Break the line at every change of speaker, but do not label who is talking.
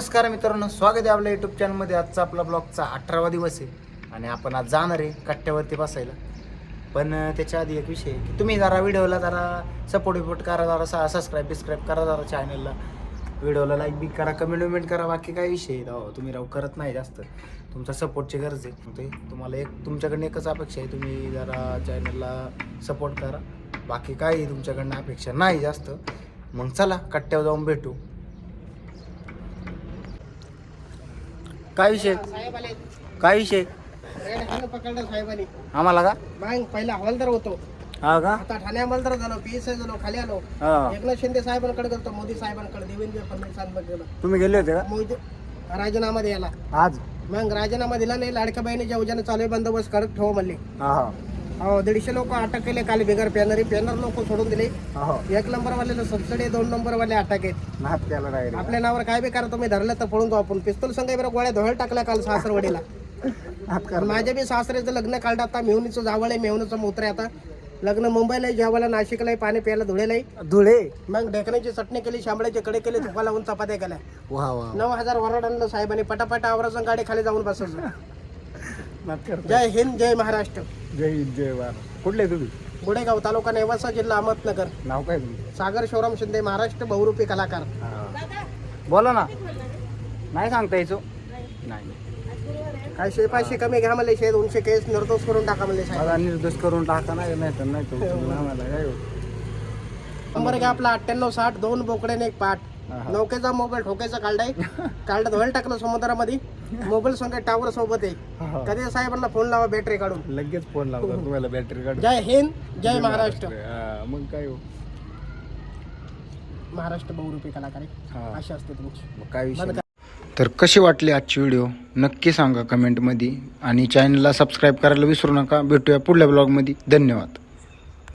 नमस्कार मित्रांनो स्वागत आहे आपल्या युट्यूब चॅनलमध्ये आजचा आपला ब्लॉगचा अठरावा दिवस आहे आणि आपण आज जाणार आहे कट्ट्यावरती बसायला. पण त्याच्या आधी एक विषय आहे की तुम्ही जरा व्हिडिओला जरा सपोर्ट विपोर्ट करा जरा सबस्क्राईब बिस्क्राईब करा जरा चॅनलला व्हिडिओला लाईक बी करा कमेंट विमेंट करा बाकी काय विषय आहे? राव तुम्ही राव करत नाही जास्त. तुमचा सपोर्टची गरज आहे. ते तुम्हाला एक तुमच्याकडनं एकच अपेक्षा आहे तुम्ही जरा चॅनलला सपोर्ट करा. बाकी काही तुमच्याकडनं अपेक्षा नाही जास्त. मग चला कट्ट्यावर जाऊन भेटू. काय विषय?
साहेब आले
काय विषय?
रेड हँड पकडलं साहेबांनी.
आम्हाला का?
मग पहिला हवालदार होतो.
हा का?
आता ठाणे हवालदार झालो पी एस आय झालो खाली आलो.
हा.
एकनाथ शिंदे साहेबांकडे गेलो मोदी साहेबांकडे देवेंद्र फडणवीसांकडे गेलो
तुम्ही गेले होते का?
मोदी राजीनामा द्यायला.
आज?
मग राजीनामा दिला नाही लाडक्या बहिणीच्या उजाने चालू आहे बंदोबस्त करत ठेवा म्हणले.
हा हा.
हो दीडशे लोक अटक केले काल बिगर पॅनरी पॅनर लोक सोडून दिले.
हो
एक नंबर वाले सबसिडी दोन नंबर वाले अटक आहेत.
डायरेक्ट
आपल्या नावावर काय बी करा तुम्ही धरलं तर पळून जाऊ आपण. पिस्तूल संघ बरं गोळ्या धोळ टाकल्या काल सासरवडीला. माझ्या बी सासऱ्याचं लग्न काढलं आता मेहुणीचं जावळ आहे मेहुणीचं मोत्र आता. लग्न मुंबईला जेवायला नाशिकला पाणी प्यायला धुळेला
धुळे?
मग ढेकण्याची चटणी केली शांबळ्याचे कडे केले तुपा लावून चपात्या केल्या. नऊ हजार वरड आणलं साहेबांनी पटापट आवराचं गाडी खाली जाऊन बसायचं. जय हिंद जय महाराष्ट्र.
जय हिंद जय वार. कुठले तुम्ही?
गुडेगाव तालुका नेवासा जिल्हा अहमदनगर.
नाव काय तुमचं?
सागर शिवराम शिंदे महाराष्ट्र बहुरूपी कलाकार.
बोला ना. नाही सांगता यायचो. नाही.
काय शेपाशी कमी घ्या म्हणले शे दोनशे केस निर्दोष करून टाका साहेब.
मला निर्दोष करून टाका नाही नाही तर नाही तर आम्हाला काय हो.
नंबर घ्या आपला अठ्ठ्याण्णव साठ दोन बोकड्याने एक पाठ. नौकेचा मोबाईल ठोकायचा काढलाय काढलं धुवायला टाकलं समुद्रामध्ये. मोबाईल संग टावर सोबत आहे
हा.
कधी साहेबांना फोन लावा बॅटरी काढून.
लगेच फोन लावतो तुम्हाला बॅटरी काढून.
जय हिंद जय महाराष्ट्र.
हा, मग काय हो?
महाराष्ट्र बहुरूपी कलाकार आहे.
हा.
अशी असते तुमची.
मग काय विषय तर कशी वाटली आजची व्हिडिओ नक्की सांगा कमेंटमध्ये आणि चॅनलला सबस्क्राईब करायला विसरू नका. भेटूया पुढल्या ब्लॉगमध्ये धन्यवाद.